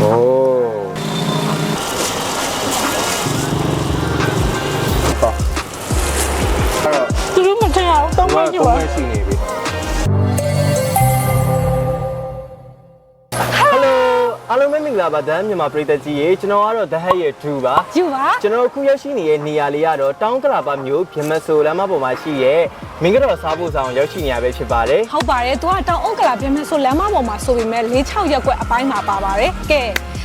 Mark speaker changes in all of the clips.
Speaker 1: โอ้တော့အဲ့တော့
Speaker 2: သူတို့မထင်အောင်တောင်းမကြည့်ပါ
Speaker 1: သုံးရှိနေ အားလုံးပဲမင်္ဂလာပါဒန်းမြန်မာပြည်သက်ကြီးရေကျွန်တော်ကတော့ The Head ရဲ့2ပါ
Speaker 2: ယူပါ
Speaker 1: ကျွန်တော်အခုရောက်ရှိနေတဲ့နေရာလေးကတော့တောင်းကလာပါမြို့ပြမဆိုလမ်းမပေါ်မှာရှိရဲ့မင်္ဂတော်စားဖို့ဆောင်ရောက်ရှိနေရပဲဖြစ်ပါတယ်
Speaker 2: ဟုတ်ပါတယ်သူကတောင်အုတ်ကလာပြင်မဲ့ဆိုလမ်းမပေါ်မှာဆိုပေမဲ့၄6ရက်ကွက်အပိုင်းမှာပါပါတယ်ကဲ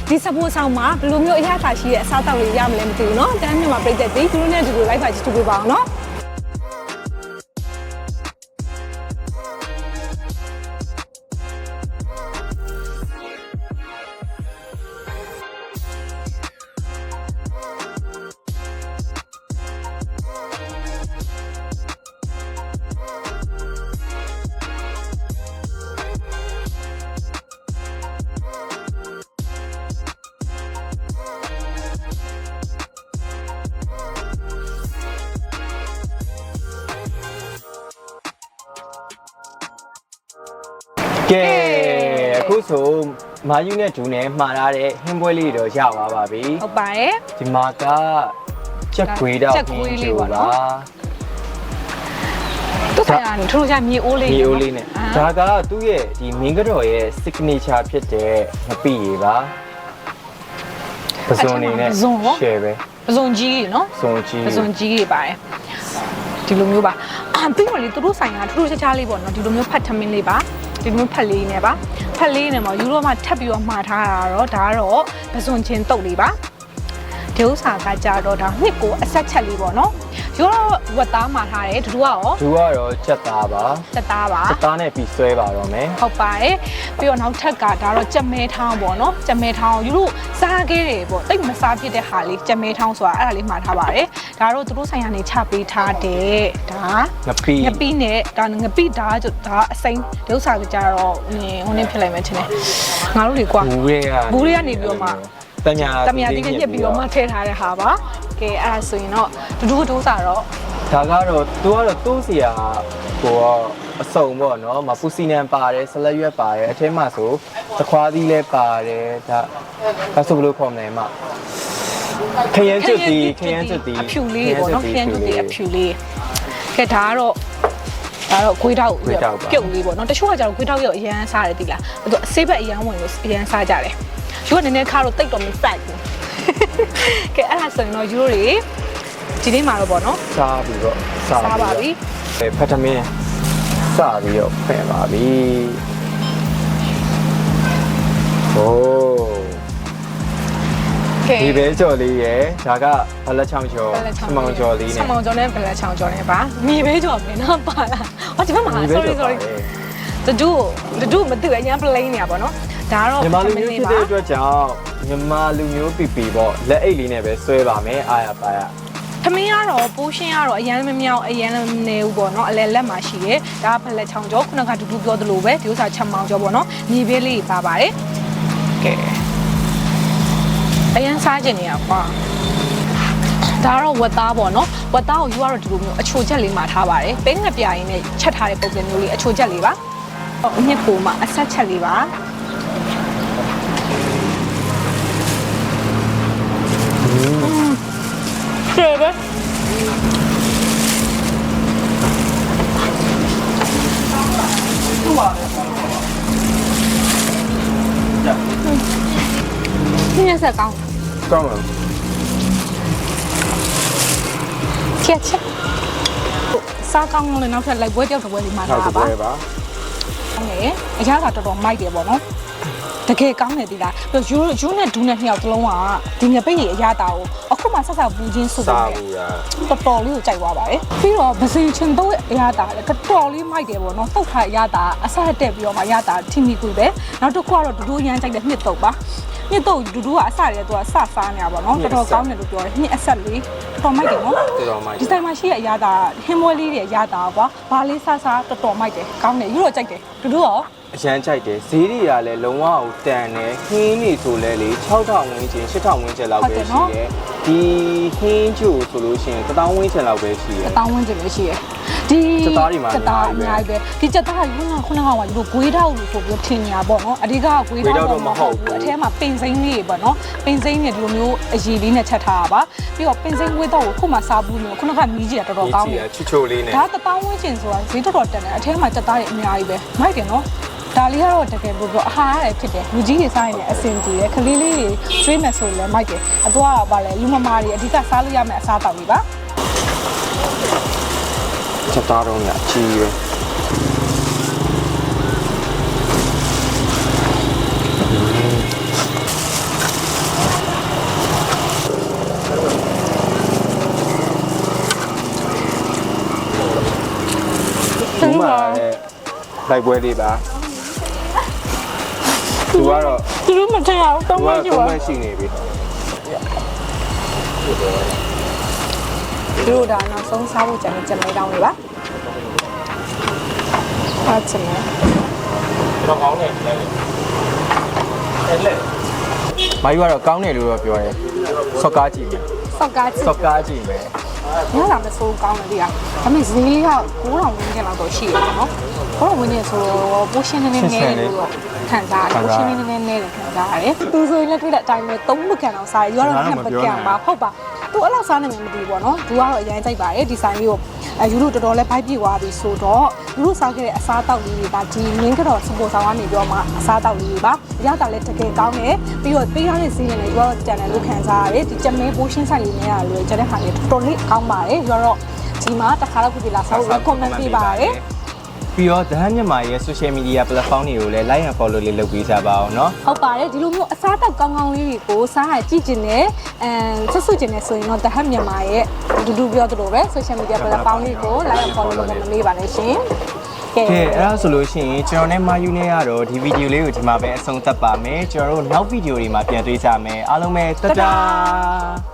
Speaker 2: ဒီစပိုးဆောင်မှာဘယ်လိုမျိုးအရသာရှိတဲ့အစားအသောက်လေးရမလဲမသိဘူးเนาะတန်းမြန်မာပြည်သက်ကြီးသူတို့နဲ့ဒီလိုလိုက်ပါကြည့်တူပေးပါအောင်เนาะ
Speaker 1: ကဲအခုဆိုမာယူနဲ့ဂျူနဲ့မှာထားတဲ့ဟင်းပွဲလေးတော့ရပါပါပြီ
Speaker 2: ဟုတ်ပါတယ်
Speaker 1: ဒီမှာကချက်ခွေးတော့
Speaker 2: ချက်ခွေးလေးပါနော်တို့ဆိုင်ရာထူးထူးခြားမြေအိုးလေး
Speaker 1: မြေအိုးလေးနဲ့ဒါကသူ့ရဲ့ဒီမင်းကတော်ရဲ့ signature ဖြစ်တဲ့မပိရေပါပဇွန်နေနဲ့ share ပဲ
Speaker 2: ပဇွန်ကြီးနော်ပဇွ
Speaker 1: န်ကြီး
Speaker 2: ပဇွန်ကြီးတွေပါတယ်ဒီလိုမျိုးပါပြီးတော့လေသူတို့ဆိုင်ရာထူးထူးခြားခြားလေးပေါ့နော်ဒီလိုမျိုးဖတ်ထမင်းလေးပါ ဒီလိုမျိုးဖတ်လေးနဲ့ပါဖတ်လေးနဲ့ပေါ့ယူတော့မှထပ်ပြီးတော့မှာထားတာတော့ဒါကတော့ပစုံချင်းတုတ်လေးပါဒီဥစ္စာကကြတော့ဒါနှစ်ကိုအဆက်ချက်လေးပေါ့နော် ယူတော့ဝက်သားမှာထားတယ်ဒူကရော
Speaker 1: သူကတော့ချက်သားပါ
Speaker 2: တက်သားပါ
Speaker 1: ချက်သားနဲ့ပြီးဆွဲပါတော့မယ်
Speaker 2: ဟုတ်ပါတယ်ပြီးတော့နောက်ထပ်ကဒါတော့ကြက်မဲထောင်းပေါ့နော်ကြက်မဲထောင်းယူလို့စားခဲ့တယ်ပေါ့တိတ်မစားဖြစ်တဲ့ဟာလေးကြက်မဲထောင်းဆိုတာအဲ့ဒါလေးမှာထားပါတယ်ဒါတော့သူတို့ဆိုင်ကနေချပေးထားတယ်ဒါ
Speaker 1: ငပိ
Speaker 2: ငပိနဲ့ဒါငပိဒါကဒါအစိမ်းဒုဥစားကကြတော့ဟင်းဟိုနေ့ဖြစ်လိုက်မယ်ထင်တယ်ငါတို့တွေက
Speaker 1: ဘူးတွေက
Speaker 2: ဘူးတွေကနေပြီးတော့မှ
Speaker 1: တညာ
Speaker 2: တမယာတိကညက်ပြီးတော့မှထည့်ထားတဲ့ဟာပါကဲအဲ့ဒါဆိုရင်တော့ဒူဒူဒုဥစားတော့
Speaker 1: ဒါကတော့သူကတော့တိုးစီယာကိုအစုံပေါ့နော်မပူစီနံပါတယ်ဆလက်ရွက်ပါတယ်အထဲမှာဆိုသခွားသီးလည်းပါတယ်ဒါဒါဆိုဘယ်လိုခေါ်မလဲမခရမ်းကျွတ်တီခရမ်းကျွတ်တီ
Speaker 2: အဖြူလေးပေါ့နော်ခရမ်းကျွတ်တီအဖြူလေးကဲဒါကတော့ဒါတော့ဂွေးတောက်ပြုတ်လေးပေါ့နော်တချို့ကကျတော့ဂွေးတောက်ရောအရန်စားတယ်တိလားအဲ့တော့အဆေးဘက်အရန်ဝင်လို့အရန်စားကြတယ် ယူကနည်းနည်းခါတော့တိတ်တော့မဖက်ဘူးကဲအဲ့ဒါဆိုရင်တော့ယူတို့တွေဒီနေ့မှာတော့ပေါ့နော်
Speaker 1: စားပြီးတော့
Speaker 2: စားပါပြီ
Speaker 1: ဖတ်တမင်းစားပြီးတော့ဖယ်ပါပြီโอ้
Speaker 2: ကဲ
Speaker 1: ဒီပဲကြော်လေးရယ်ဒါကဘလက်ချောင်းကျော်စမောင်ကျော်လေး
Speaker 2: စ
Speaker 1: နဲ့
Speaker 2: မောင်ကျော်နဲ့ဘလက်ချောင်းကျော်နဲ့ပါမြေဘေးကျော်ပဲနော်ပါလားဟောဒီဘက်မှာ
Speaker 1: ဒီပဲ
Speaker 2: sorry
Speaker 1: ကြော်
Speaker 2: sorry
Speaker 1: ပါတယ်
Speaker 2: တဒူတဒူမသိဘူးအရင် plain နေရပါတော့ ဒါကတော့
Speaker 1: မြန်မာလူမျိုးဖြစ်တဲ့အတွက်ကြောင့်မြန်မာလူမျိုးပီပီပေါ့လက်အိတ်လေးနဲ့ပဲဆွဲပါမယ်အားရပါရ
Speaker 2: ထမင်းကတော့ပိုးရှင်းကတော့အရန်မမြောက်အရန်မနေဘူးပေါ့နော်အလဲလက်မှာရှိတယ်ဒါကဘလက်ချောင်းကျော်ခုနကတူတူပြောသလိုပဲဒီဥစ္စာချက်မောင်ကျော်ပေါ့နော်မြေဘေးလေးပါပါတယ်ကဲအရန်စားကျင်နေရကွာဒါကတော့ဝက်သားပေါ့နော်ဝက်သားကိုယူရတော့ဒီလိုမျိုးအချိုချက်လေးမှာထားပါတယ်ပဲငပြားရင်းနဲ့ချက်ထားတဲ့ပုံစံမျိုးလေးအချိုချက်လေးပါဟောညစ်ကိုမှအဆက်ချက်လေးပါ ကဲပဲညက်ဆက်ကောင်း
Speaker 1: ကောင်းလား
Speaker 2: ချက်ချက်စားကောင်းလို့နောက်ထပ်လိုက်ပွဲပြောက်တစ်ပွဲလေးမှာ
Speaker 1: နောက်
Speaker 2: လာ
Speaker 1: တစ်
Speaker 2: ပါ
Speaker 1: ပွဲပါ
Speaker 2: ကောင်းတယ်အရာကတော်တော်မိုက်တယ်ပေါ့နော်တကယ်ကောင်းတယ်ဒီလားပြီးတော့ယူယူနဲ့ဒူးနဲ့နှစ်ယောက်တစ်လုံးကဒီငပိတ်ကြီးအရာတာကိုအ ခုမှဆက်ဆက်ပူချင်းဆို
Speaker 1: စား
Speaker 2: ပြီး
Speaker 1: ဘူးလား
Speaker 2: တော်တော်လေးကိုကြိုက်သွားပါတယ်ပြီးတော့ဗစင်ချင်တော့အရာတာလည်းတော်တော်လေးမိုက်တယ်ပေါ့နော်တုတ်ထားအရာတာအဆက်တက်ပြီးတော့မှအရာတာထီမီကူပဲနောက်တစ်ခုကတော့ဒူးဒူးရမ်းကြိုက်တဲ့နှစ်တုတ်ပါ နှစ်တုတ်ဒူးဒူးကအစတည်းကသူကစစားနေတာပေါ့နော်တော်တော်ကောင်းတယ်လို့ပြောတယ်နှစ်အဆက်လေးတော်မိုက်တယ်နော်
Speaker 1: တော်တော်မိုက်
Speaker 2: ဒီတိုင်းမှာရှိတဲ့အရာတာဟင်းမွေးလေးတွေအရာတာကွာဘာလေးဆာဆာတော်တော်မိုက်တယ်ကောင်းတယ်ယူတော့ကြိုက်တယ်ဒူဒူရော
Speaker 1: အရန်ကြိုက်တယ်ဈေးတွေကလည်းလုံးဝကိုတန်တယ်ဟင်းနေဆိုလဲလေ6000ဝန်းကျင်8000ဝန်းကျင်လောက်ပဲရှိတယ်ဒီဟင်းကျို့ဆိုလို့ရှိရင်1000ဝန်းကျင်လောက်ပဲရှိတယ်
Speaker 2: အတောင်းဝင်းကျင်လေးရှိရယ် ဒီ
Speaker 1: စက်သားတွေမှာ
Speaker 2: စက်သားအ
Speaker 1: အ
Speaker 2: များ
Speaker 1: များ
Speaker 2: ကြီး
Speaker 1: ကြီး
Speaker 2: ပဲဒီစက်သားကခုနကခုနကပါဒီလိုဂွေးတောက်လို့ဆိုပြီးထင်နေတာပေါ့နော်အဓိကကဂွေးတောက်တော့မဟုတ်ဘူးအထဲမှာပင်စိမ့်လေးပေါ့နော်ပင်စိမ့်နဲ့ဒီလိုမျိုးအရည်လေးနဲ့ချက်ထားတာပါပြီးတော့ပင်စိမ့်ဂွေးတောက်ကိုခုမှစားဘူးလို့ခုနကမီးကြီးကတော်တော်ကောင်းတယ်
Speaker 1: ချွချိုလေးနဲ့
Speaker 2: ဒါတပေါင်းဝင်းကျင်ဆိုတာဈေးတော်တော်တက်တယ်အထဲမှာစက်သားတွေအများကြီးပဲမိုက်တယ်နော်ဒါလေးကတော့တကယ်လို့ပြောအဟာရတယ်ဖြစ်တယ်လူကြီးတွေစားရင်လည်းအဆင်ပြေတယ်ခလေးလေးတွေကျွေးမယ်ဆိုရင်လည်းမိုက်တယ်အတော့ကပါလေလူမမာတွေအဓိကစားလို့ရမယ့်အစားအသောက်တွေပါ
Speaker 1: ချက်သားတော့ညအချီးပဲဒီမှာလည်းလိုက်ပွဲလေးပါသူကတော့
Speaker 2: သူတို့မထင်အောင်
Speaker 1: သူ
Speaker 2: တော့
Speaker 1: က
Speaker 2: မကြည့်
Speaker 1: သုံး
Speaker 2: ပါ
Speaker 1: မဲ့ရှိနေပြီ
Speaker 2: သူတို့ဒါနောက်ဆုံးစားဖို့ကြံနေကြံနေတောင်းလေးပါ အားချင်တယ်
Speaker 1: တော့ကောင်းတယ်လဲအဲ့လေမိုင်းကတော့ကောင်းတယ်လို့တော့ပြောတယ်ဆော့ကားကြည့်မယ်
Speaker 2: စောက်ကားချစ်
Speaker 1: ဆော့ကားကြည့်မယ်
Speaker 2: ညလာမဆိုးကောင်းတယ်ဒီကဒါပေမဲ့ဈေးလေးက9000ဝန်းကျင်လောက်တော့ရှိရတယ်နော်9000ဝန်းကျင်ဆိုတော့ပိုရှင်နေနေနေလို့တော့ခံစားရတယ်ပိုရှင်နေနေနေနေလို့ခံစားရတယ်သူဆိုရင်လည်းတွေ့တဲ့အတိုင်းပဲသုံးပကံအောင်စားရရောတော့နှစ်ပကံပါဟုတ်ပါသူအဲ့လောက်စားနိုင်မှမသိဘူးပေါ့နော်သူကတော့အရင်ကြိုက်ပါတယ်ဒီဆိုင်လေးကို အဲယူလို့တော်တော်လေးဘိုက်ပြေသွားပြီဆိုတော့ယူလို့စားခဲ့တဲ့အစားအသောက်လေးတွေကဒီငင်းကတော့စပေါ်ဆောင်ကနေပြောမှအစားအသောက်လေးတွေပါရတာလည်းတကယ်ကောင်းတယ်ပြီးတော့ပေးရတဲ့စီးရင်လည်းယူတော့ကြံတယ်လို့ခံစားရတယ်ဒီကြက်မဲပိုးရှင်းဆိုင်လေးနဲ့ရလို့ကျတဲ့ဟာလေးတော်တော်လေးကောင်းပါတယ်ယူတော့ဒီမှာတစ်ခါတော့ခုဒီလာဆောက်လို့ comment ပေးပါတယ်
Speaker 1: ပြီးတော့ဒဟန်မြန်မာရဲ့ social media platform တွေကိုလည်း like and follow လေးလုပ်ပေးကြပါအောင်เนาะ
Speaker 2: ဟုတ်ပါတယ်ဒီလိုမျိုးအစားအသောက်ကောင်းကောင်းလေးတွေကိုစားရကြည့်ကျင်တယ်အဲဆွတ်ဆွတ်ကျင်တယ်ဆိုရင်တော့တဟတ်မြန်မာရဲ့ဒူဒူပြောသလိုပဲ social media platform လေးကို like and follow လုပ်မမေ့ပါနဲ့ရှင်ကဲ
Speaker 1: ကဲအဲ့ဒါဆိုလို့ရှိရင်ကျွန်တော်နဲ့မာယူနဲ့ကတော့ဒီဗီဒီယိုလေးကိုဒီမှာပဲအဆုံးသတ်ပါမယ်ကျွန်တော်တို့နောက်ဗီဒီယိုတွေမှာပြန်တွေ့ကြမယ်အားလုံးပဲတ
Speaker 2: တဒါ
Speaker 1: ဒါ